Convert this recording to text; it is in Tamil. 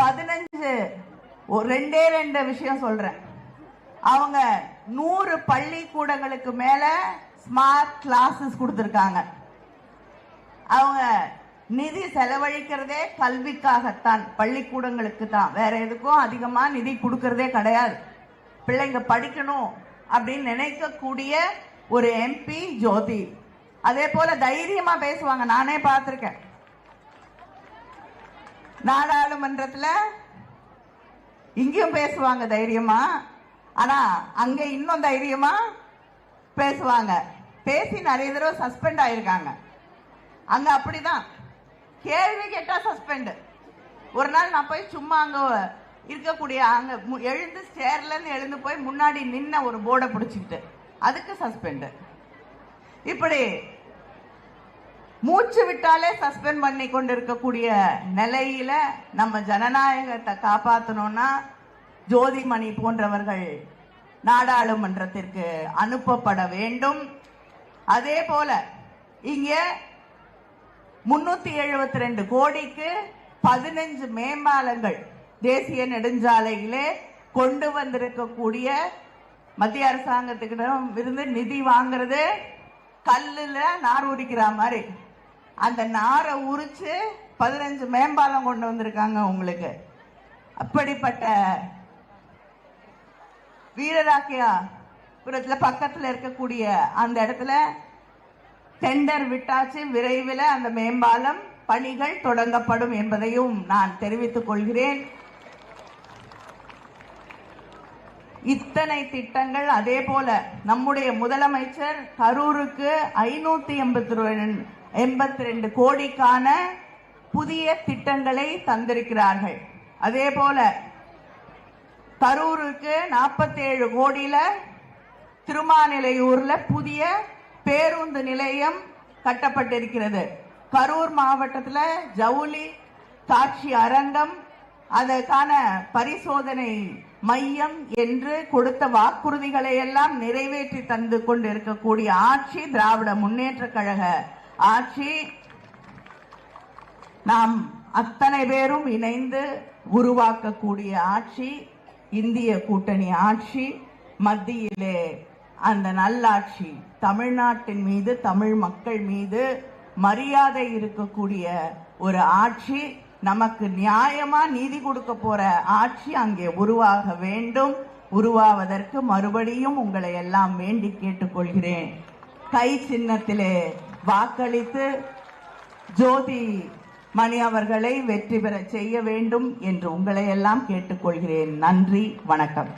பதினஞ்சு ஒரு ரெண்டே ரெண்டு விஷயம் சொல்றேன். அவங்க நூறு பள்ளிக்கூடங்களுக்கு மேல ஸ்மார்ட் கிளாஸஸ் கொடுத்துருக்காங்க. அவங்க நிதி செலவழிக்கிறதே கல்விக்காகத்தான் பள்ளிக்கூடங்களுக்கு தான். வேற எதுக்கும் அதிகமா நிதி கொடுக்கறதே கிடையாது. பிள்ளைங்க படிக்கணும் அப்படின்னு நினைக்கக்கூடிய ஒரு எம்பி ஜோதி. அதே போல தைரியமா பேசுவாங்க. நானே பார்த்துருக்கேன். நாடாளுமன்றத்தில் இங்கேயும் பேசுவாங்க தைரியமா. ஆனா அங்க இன்னும் தைரியமா பேசுவாங்க. பேசி நிறைய தடவை சஸ்பெண்ட் ஆயிருக்காங்க. அங்க அப்படிதான். கேள்வி கேட்டா சஸ்பெண்ட் ஒரு நாள் நான் போய் சும்மா அங்க இருக்கக்கூடிய அங்க மு- எழுந்து ஸ்டேர்ல இருந்து எழுந்து போய் முன்னாடி நின்ன ஒரு போர்டை பிடிச்சிக்கிட்டு அதுக்கு சஸ்பெண்ட் இப்படி மூச்சு விட்டாலே சஸ்பெண்ட் பண்ணி கொண்டிருக்கக்கூடிய நிலையில நம்ம ஜனநாயகத்தை காப்பாற்றணும்னா ஜோதிமணி போன்றவர்கள் நாடாளுமன்றத்திற்கு அனுப்பப்பட வேண்டும். அதே போல இங்க முன்னூத்தி எழுபத்தி ரெண்டு கோடிக்கு பதினஞ்சு மேம்பாலங்கள் தேசிய நெடுஞ்சாலையிலே கொண்டு வந்திருக்கக்கூடிய மத்திய அரசாங்கத்துக்கிடம் இருந்து நிதி வாங்குறது கல்லுல நார் உரிக்கிற மாதிரி. அந்த நாரை உரிச்சு பதினஞ்சு மேம்பாலம் கொண்டு வந்திருக்காங்க உங்களுக்கு. அப்படிப்பட்ட வீரராக்கியா புரத்துல பக்கத்துல இருக்கக்கூடிய அந்த இடத்துல டெண்டர் விட்டாச்சு விரைவில் அந்த மேம்பாலம் பணிகள் தொடங்கப்படும் என்பதையும் நான் தெரிவித்துக் கொள்கிறேன். இத்தனை திட்டங்கள் அதே போல நம்முடைய முதலமைச்சர் கரூருக்கு ஐநூத்தி எண்பத்தி எண்பத்தி ரெண்டு கோடிக்கான புதிய திட்டங்களை தந்திருக்கிறார்கள். அதே போல கரூருக்கு 47 கோடியில திருமாநிலையூர்ல புதிய பேருந்து நிலையம் கட்டப்பட்டிருக்கிறது. கரூர் மாவட்டத்தில் ஜவுளி காட்சி அரங்கம் அதற்கான பரிசோதனை மையம் என்று கொடுத்த வாக்குறுதிகளை எல்லாம் நிறைவேற்றி தந்து கொண்டிருக்கக்கூடிய ஆட்சி திராவிட முன்னேற்ற கழக ஆட்சி நாம் அத்தனை பேரும் இணைந்து உருவாக்கக்கூடிய ஆட்சி இந்திய கூட்டணி ஆட்சி மத்தியிலே அந்த நல்லாட்சி தமிழ்நாட்டின் மீது தமிழ் மக்கள் மீது மரியாதை இருக்கக்கூடிய ஒரு ஆட்சி நமக்கு நியாயமா நீதி கொடுக்க போற ஆட்சி அங்கே உருவாக வேண்டும். உருவாவதற்கு மறுபடியும் உங்களை எல்லாம் வேண்டி கேட்டுக்கொள்கிறேன். கை சின்னத்திலே வாக்களித்து ஜோதி மணி அவர்களை வெற்றி பெற செய்ய வேண்டும் என்று உங்களை எல்லாம் கேட்டுக்கொள்கிறேன். நன்றி வணக்கம்.